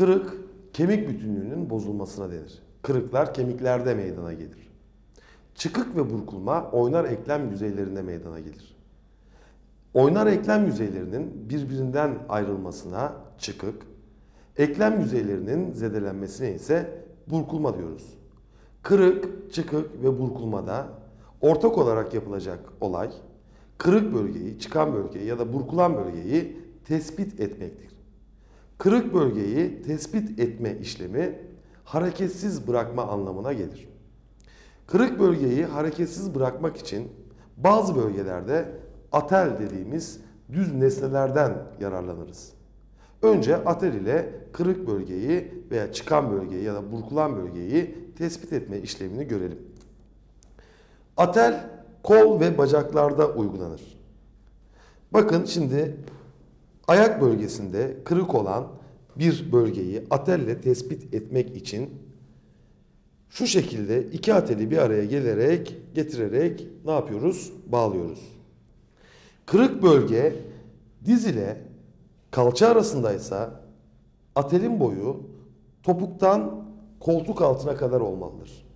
Kırık kemik bütünlüğünün bozulmasına denir. Kırıklar kemiklerde meydana gelir. Çıkık ve burkulma oynar eklem yüzeylerinde meydana gelir. Oynar eklem yüzeylerinin birbirinden ayrılmasına çıkık, eklem yüzeylerinin zedelenmesine ise burkulma diyoruz. Kırık, çıkık ve burkulmada ortak olarak yapılacak olay, kırık bölgeyi, çıkan bölgeyi ya da burkulan bölgeyi tespit etmektir. Kırık bölgeyi tespit etme işlemi hareketsiz bırakma anlamına gelir. Kırık bölgeyi hareketsiz bırakmak için bazı bölgelerde atel dediğimiz düz nesnelerden yararlanırız. Önce atel ile kırık bölgeyi veya çıkan bölgeyi ya da burkulan bölgeyi tespit etme işlemini görelim. Atel kol ve bacaklarda uygulanır. Bakın şimdi ayak bölgesinde kırık olan bir bölgeyi atelle tespit etmek için şu şekilde iki ateli bir araya gelerek getirerek ne yapıyoruz? Bağlıyoruz. Kırık bölge diz ile kalça arasındaysa atelin boyu topuktan koltuk altına kadar olmalıdır.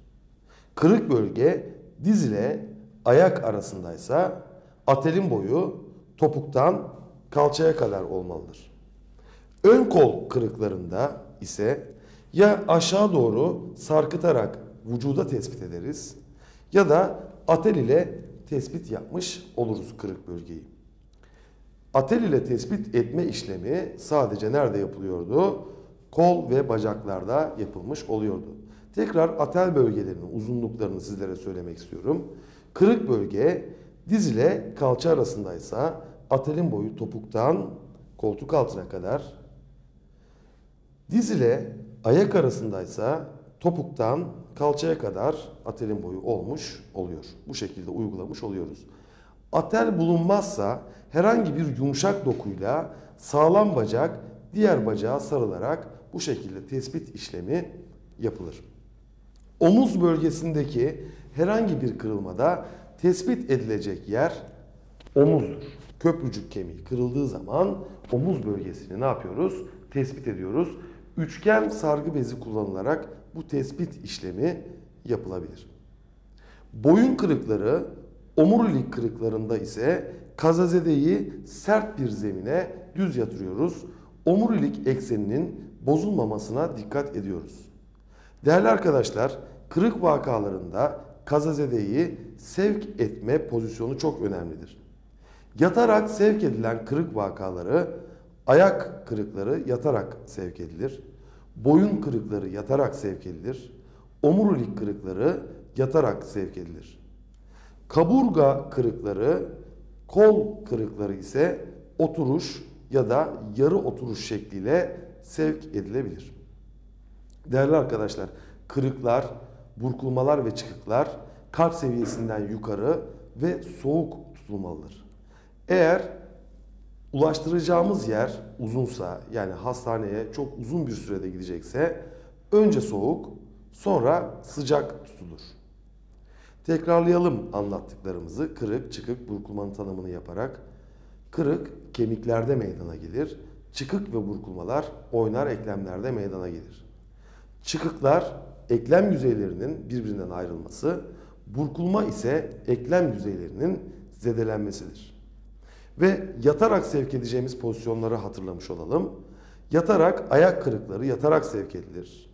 Kırık bölge diz ile ayak arasındaysa atelin boyu topuktan kalçaya kadar olmalıdır. Ön kol kırıklarında ise ya aşağı doğru sarkıtarak vücuda tespit ederiz ya da atel ile tespit yapmış oluruz kırık bölgeyi. Atel ile tespit etme işlemi sadece nerede yapılıyordu? Kol ve bacaklarda yapılmış oluyordu. Tekrar atel bölgelerinin uzunluklarını sizlere söylemek istiyorum. Kırık bölge diz ile kalça arasındaysa atelin boyu topuktan koltuk altına kadar Diz ile ayak arasındaysa topuktan kalçaya kadar atelin boyu olmuş oluyor. Bu şekilde uygulamış oluyoruz. Atel bulunmazsa herhangi bir yumuşak dokuyla sağlam bacak diğer bacağa sarılarak bu şekilde tespit işlemi yapılır. Omuz bölgesindeki herhangi bir kırılmada tespit edilecek yer omuzdur. Köprücük kemiği kırıldığı zaman omuz bölgesini ne yapıyoruz? Tespit ediyoruz. Üçgen sargı bezi kullanılarak bu tespit işlemi yapılabilir. Boyun kırıkları, omurilik kırıklarında ise kazazedeyi sert bir zemine düz yatırıyoruz. Omurilik ekseninin bozulmamasına dikkat ediyoruz. Değerli arkadaşlar, kırık vakalarında kazazedeyi sevk etme pozisyonu çok önemlidir. Yatarak sevk edilen kırık vakaları ayak kırıkları yatarak sevk edilir. Boyun kırıkları yatarak sevk edilir. Omurilik kırıkları yatarak sevk edilir. Kaburga kırıkları, kol kırıkları ise oturuş ya da yarı oturuş şekliyle sevk edilebilir. Değerli arkadaşlar, kırıklar, burkulmalar ve çıkıklar kalp seviyesinden yukarı ve soğuk tutulmalıdır. Eğer ulaştıracağımız yer uzunsa yani hastaneye çok uzun bir sürede gidecekse önce soğuk sonra sıcak tutulur. Tekrarlayalım anlattıklarımızı kırık, çıkık, burkulmanın tanımını yaparak. Kırık kemiklerde meydana gelir. Çıkık ve burkulmalar oynar eklemlerde meydana gelir. Çıkıklar eklem yüzeylerinin birbirinden ayrılması, burkulma ise eklem yüzeylerinin zedelenmesidir. Ve yatarak sevk edeceğimiz pozisyonları hatırlamış olalım. Yatarak ayak kırıkları yatarak sevk edilir.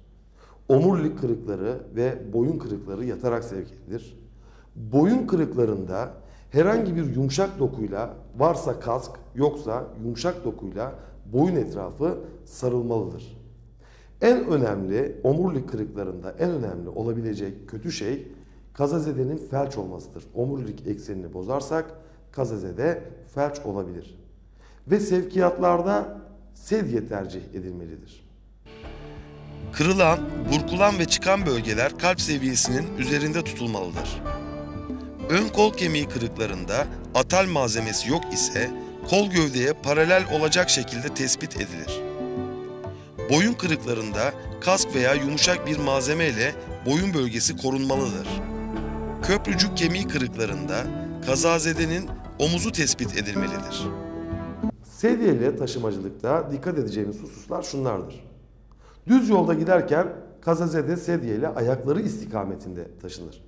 Omurilik kırıkları ve boyun kırıkları yatarak sevk edilir. Boyun kırıklarında herhangi bir yumuşak dokuyla varsa kask yoksa yumuşak dokuyla boyun etrafı sarılmalıdır. En önemli omurilik kırıklarında en önemli olabilecek kötü şey kazazedenin felç olmasıdır. Omurilik eksenini bozarsak kazazede felç olabilir. Ve sevkiyatlarda sedye tercih edilmelidir. Kırılan, burkulan ve çıkan bölgeler kalp seviyesinin üzerinde tutulmalıdır. Ön kol kemiği kırıklarında atal malzemesi yok ise kol gövdeye paralel olacak şekilde tespit edilir. Boyun kırıklarında kask veya yumuşak bir malzeme ile boyun bölgesi korunmalıdır. Köprücük kemiği kırıklarında kazazedenin omuzu tespit edilmelidir. Sedye ile taşımacılıkta dikkat edeceğimiz hususlar şunlardır. Düz yolda giderken kazazede sedye ile ayakları istikametinde taşınır.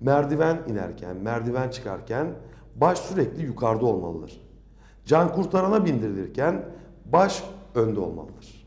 Merdiven inerken, merdiven çıkarken baş sürekli yukarıda olmalıdır. Can kurtarana bindirilirken baş önde olmalıdır.